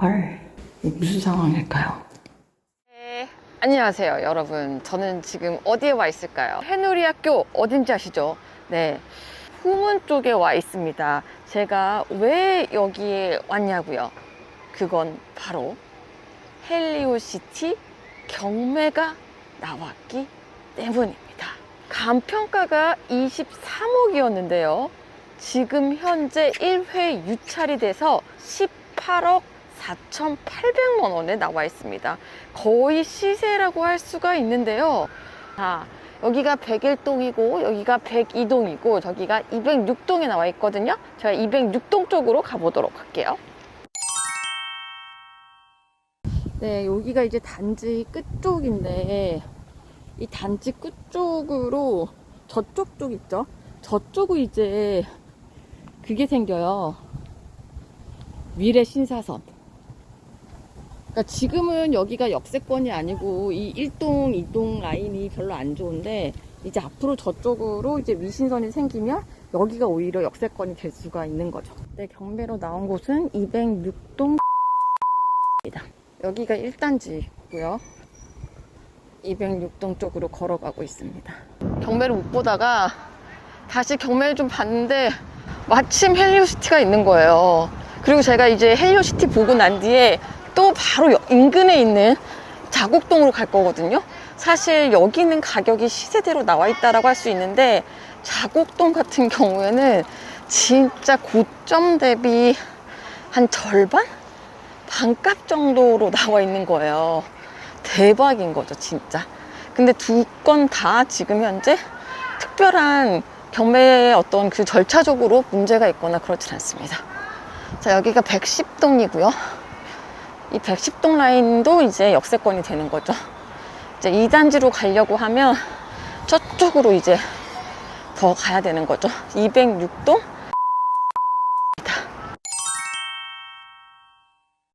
헐, 이게 무슨 상황일까요? 네, 안녕하세요, 여러분. 저는 지금 어디에 와 있을까요? 해누리 학교 어딘지 아시죠? 네. 후문 쪽에 와 있습니다. 제가 왜 여기에 왔냐고요? 그건 바로 헬리오시티 경매가 나왔기 때문입니다. 간평가가 23억이었는데요. 지금 현재 1회 유찰이 돼서 18억 4,800만 원에 나와 있습니다. 거의 시세라고 할 수가 있는데요. 자, 여기가 101동이고 여기가 102동이고 저기가 206동에 나와 있거든요. 제가 206동 쪽으로 가보도록 할게요. 네, 여기가 이제 단지 끝쪽인데 이 단지 끝쪽으로 저쪽 쪽 있죠? 저쪽은 이제 그게 생겨요. 미래 신사선. 그러니까 지금은 여기가 역세권이 아니고 이 1동, 2동 라인이 별로 안 좋은데 이제 앞으로 저쪽으로 이제 위신선이 생기면 여기가 오히려 역세권이 될 수가 있는 거죠. 네, 경매로 나온 곳은 206동 입니다. 여기가 1단지고요. 206동 쪽으로 걸어가고 있습니다. 경매를 못 보다가 다시 경매를 좀 봤는데 마침 헬리오시티가 있는 거예요. 그리고 제가 이제 헬리오시티 보고 난 뒤에 또 바로 여- 인근에 있는 자곡동으로 갈 거거든요. 사실 여기는 가격이 시세대로 나와 있다라고 할 수 있는데 자곡동 같은 경우에는 진짜 고점 대비 한 절반? 반값 정도로 나와 있는 거예요. 대박인 거죠, 진짜. 근데 두 건 다 지금 현재 특별한 경매의 어떤 그 절차적으로 문제가 있거나 그렇진 않습니다. 자, 여기가 110동이고요. 이 110동 라인도 이제 역세권이 되는 거죠. 이제 2단지로 가려고 하면 저쪽으로 이제 더 가야 되는 거죠. 206동?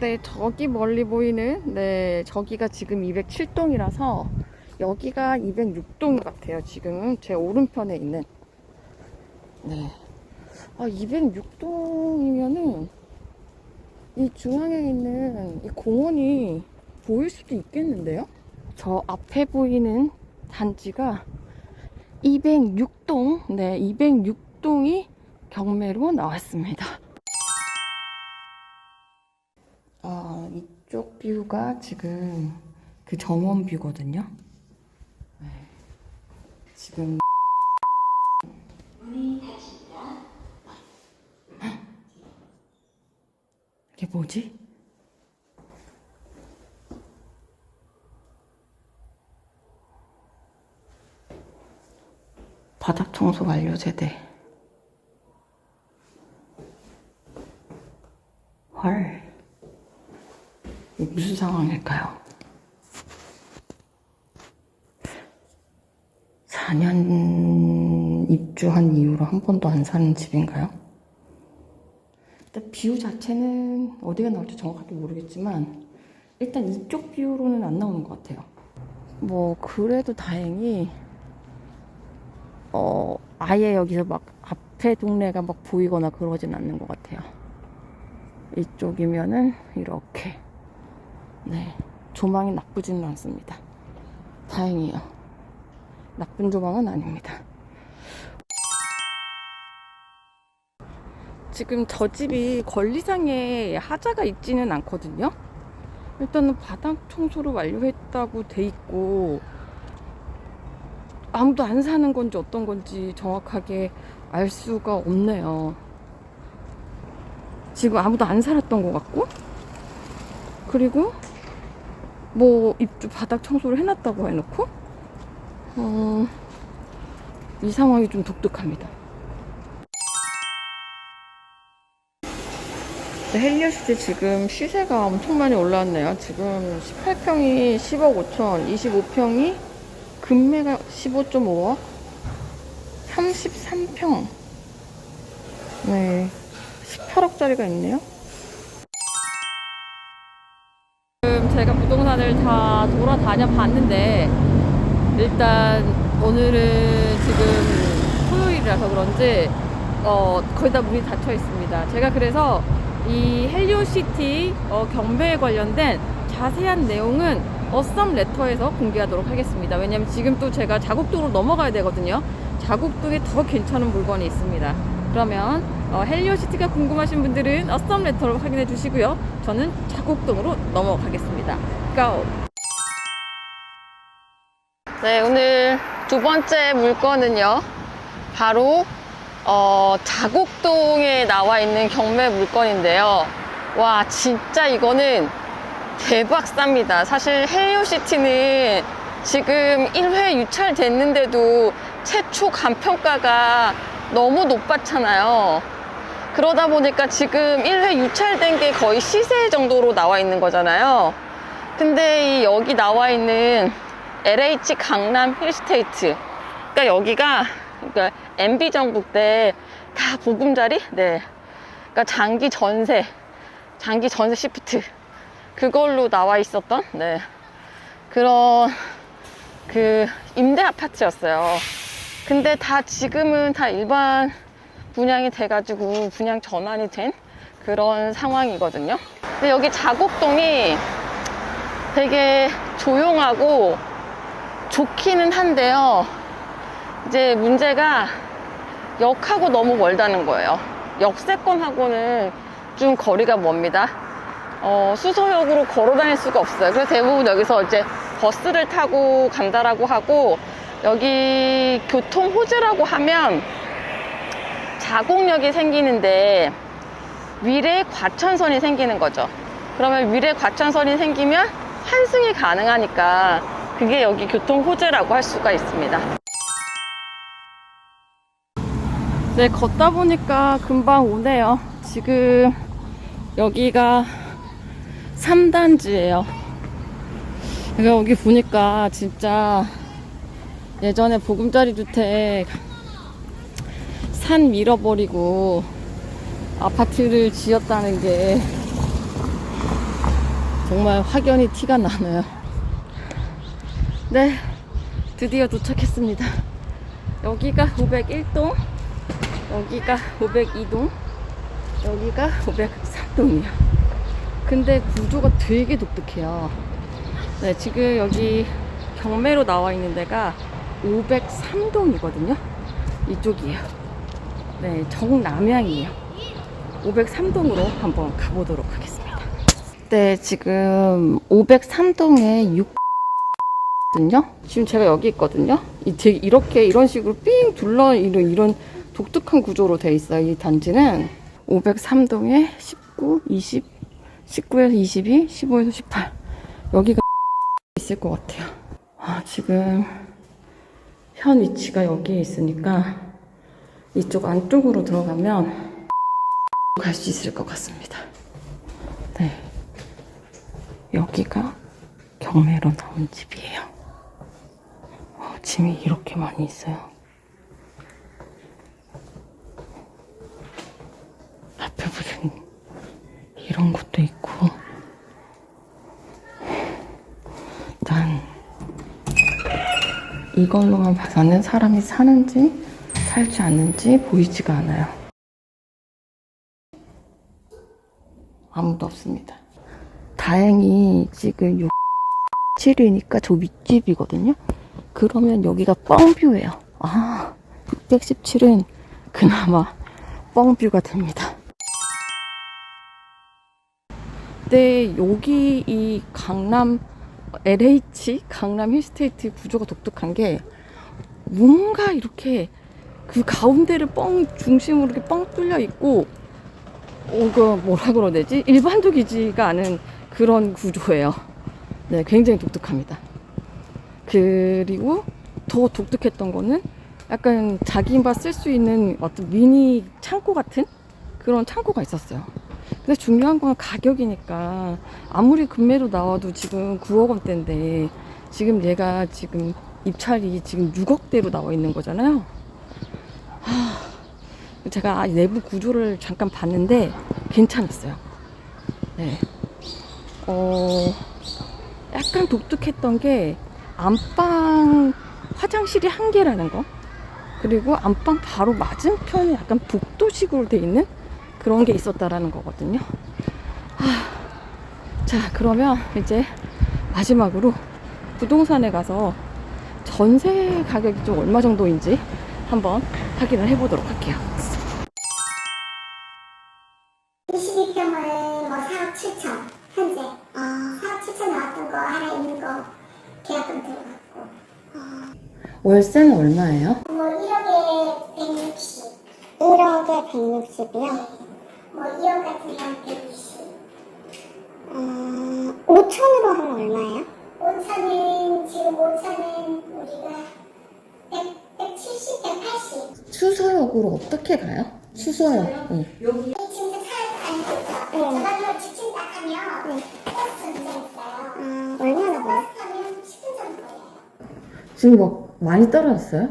네, 저기 멀리 보이는, 네, 저기가 지금 207동이라서 여기가 206동 같아요. 지금은 제 오른편에 있는. 네. 아, 206동이면은 이 중앙에 있는 이 공원이 보일 수도 있겠는데요? 저 앞에 보이는 단지가 206동, 네, 206동이 경매로 나왔습니다. 아, 이쪽 뷰가 지금 그 정원 뷰거든요. 네. 지금 이게 뭐지? 바닥 청소 완료 세대. 헐. 이게 무슨 상황일까요? 4년 입주한 이후로 한 번도 안 사는 집인가요? 일단 뷰 자체는 어디가 나올지 정확하게 모르겠지만 일단 이쪽 뷰로는 안 나오는 것 같아요. 뭐 그래도 다행히 어 아예 여기서 막 앞에 동네가 막 보이거나 그러진 않는 것 같아요. 이쪽이면은 이렇게 네 조망이 나쁘지는 않습니다. 다행이에요. 나쁜 조망은 아닙니다. 지금 저 집이 권리상에 하자가 있지는 않거든요. 일단은 바닥 청소를 완료했다고 돼 있고 아무도 안 사는 건지 어떤 건지 정확하게 알 수가 없네요. 지금 아무도 안 살았던 것 같고 그리고 뭐 입주 바닥 청소를 해놨다고 해놓고 어, 이 상황이 좀 독특합니다. 헬리오시티 지금 시세가 엄청 많이 올랐네요. 지금 18평이 10억 5천, 25평이 금매가 15.5억, 33평, 네, 18억짜리가 있네요. 지금 제가 부동산을 다 돌아다녀 봤는데, 일단 오늘은 지금 토요일이라서 그런지, 어, 거의 다 문이 닫혀 있습니다. 제가 그래서 이 헬리오시티 어, 경매에 관련된 자세한 내용은 어썸 레터에서 공개하도록 하겠습니다. 왜냐면 지금 또 제가 자국동으로 넘어가야 되거든요. 자국동에 더 괜찮은 물건이 있습니다. 그러면 어, 헬리오시티가 궁금하신 분들은 어썸 레터를 확인해 주시고요. 저는 자국동으로 넘어가겠습니다. 고! 네, 오늘 두 번째 물건은요. 바로 어, 자곡동에 나와 있는 경매 물건인데요. 와, 진짜 이거는 대박 쌉니다. 사실 헬리오시티는 지금 1회 유찰됐는데도 최초 간평가가 너무 높았잖아요. 그러다 보니까 지금 1회 유찰된 게 거의 시세 정도로 나와 있는 거잖아요. 근데 이 여기 나와 있는 LH 강남 힐스테이트. 그러니까 여기가 그러니까 MB 정부 때 다 보금자리? 네. 그러니까 장기 전세, 장기 전세 시프트 그걸로 나와 있었던 네. 그런 그 임대 아파트였어요. 근데 다 지금은 다 일반 분양이 돼가지고 분양 전환이 된 그런 상황이거든요. 근데 여기 자곡동이 되게 조용하고 좋기는 한데요. 이제 문제가 역하고 너무 멀다는 거예요. 역세권하고는 좀 거리가 멉니다. 어, 수서역으로 걸어 다닐 수가 없어요. 그래서 대부분 여기서 이제 버스를 타고 간다라고 하고 여기 교통 호재라고 하면 자곡역이 생기는데 위례 과천선이 생기는 거죠. 그러면 위례 과천선이 생기면 환승이 가능하니까 그게 여기 교통 호재라고 할 수가 있습니다. 네, 걷다 보니까 금방 오네요. 지금 여기가 3단지예요. 그러니까 여기 보니까 진짜 예전에 보금자리 주택 산 밀어버리고 아파트를 지었다는 게 정말 확연히 티가 나네요. 네, 드디어 도착했습니다. 여기가 501동, 여기가 502동, 여기가 503동이에요. 근데 구조가 되게 독특해요. 네, 지금 여기 경매로 나와 있는 데가 503동이거든요. 이쪽이에요. 네, 정남향이에요. 503동으로 한번 가보도록 하겠습니다. 네, 지금 503동에 6 거든요. 지금 제가 여기 있거든요. 이렇게 이런 식으로 삥 둘러 이런 이런 독특한 구조로 돼 있어요. 이 단지는 503동에 19, 20, 19에서 22, 15에서 18 여기가 있을 것 같아요. 아, 지금 현 위치가 여기에 있으니까 이쪽 안쪽으로 들어가면 갈 수 있을 것 같습니다. 네. 여기가 경매로 나온 집이에요. 어, 짐이 이렇게 많이 있어요. 앞에 무슨 이런 것도 있고. 일단 이걸로만 봐서는 사람이 사는지 살지 않는지 보이지가 않아요. 아무도 없습니다. 다행히 지금 요 7이니까 저 윗집이거든요. 그러면 여기가 뻥뷰예요. 아, 617은 그나마 뻥뷰가 됩니다. 네, 여기 이 강남 LH 강남 힐스테이트 구조가 독특한 게 뭔가 이렇게 그 가운데를 뻥 중심으로 이렇게 뻥 뚫려 있고 어, 그 뭐라 그러야 되지? 일반적이지가 않은 그런 구조예요. 네, 굉장히 독특합니다. 그리고 더 독특했던 거는 약간 자기가 쓸수 있는 어떤 미니 창고 같은 그런 창고가 있었어요. 근데 중요한 건 가격이니까 아무리 금매로 나와도 지금 9억 원대인데 지금 얘가 지금 입찰이 지금 6억대로 나와 있는 거잖아요. 하, 제가 내부 구조를 잠깐 봤는데 괜찮았어요. 네. 어, 약간 독특했던 게 안방 화장실이 한 개라는 거. 그리고 안방 바로 맞은편에 약간 복도식으로 돼 있는 그런 게 있었다라는 거거든요. 하, 자, 그러면 이제 마지막으로 부동산에 가서 전세 가격이 좀 얼마 정도인지 한번 확인을 해보도록 할게요. 22평은 뭐 4억 7천 현재 아. 4억 7천 나왔던 거 하나 있는 거 계약금 들어갔고 월세는 얼마예요? 뭐 1억에 160 1억에 160이요? 뭐 2억 같은 건160 어, 5천으로 하면 얼마예요? 5천은 지금 5천은 우리가 100, 170, 180 수서역으로 어떻게 가요? 수서역. 응. 지금 차를 다니고 있죠. 저가지고 직진 딱 하면 버스 운전 있어요. 아, 얼마나 걸려? 버스 타면 10분 정도 걸려요. 지금 막 많이 떨어졌어요?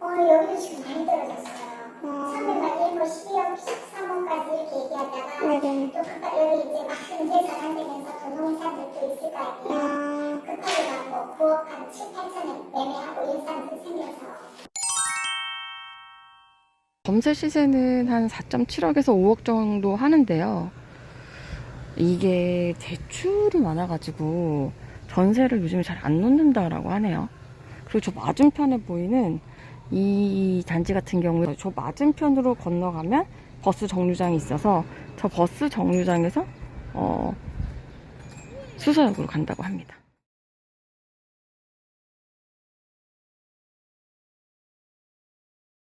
어, 여기도 지금 많이 떨어졌어요. 처음에 막 1호, 12억, 13억까지 이렇게 얘기하다가 또 급하, 여기 이제 막 현재 전환되면서 부동산들도 있을 거 아니에요. 급하게 막뭐 9억 한 7, 8천에 매매하고 이런 사람들 생겨서. 점세 시세는 한 4.7억에서 5억 정도 하는데요. 이게 대출이 많아가지고 전세를 요즘에 잘 안 놓는다라고 하네요. 그리고 저 맞은편에 보이는 이 단지 같은 경우에 저 맞은편으로 건너가면 버스 정류장이 있어서 저 버스 정류장에서 어, 수서역으로 간다고 합니다.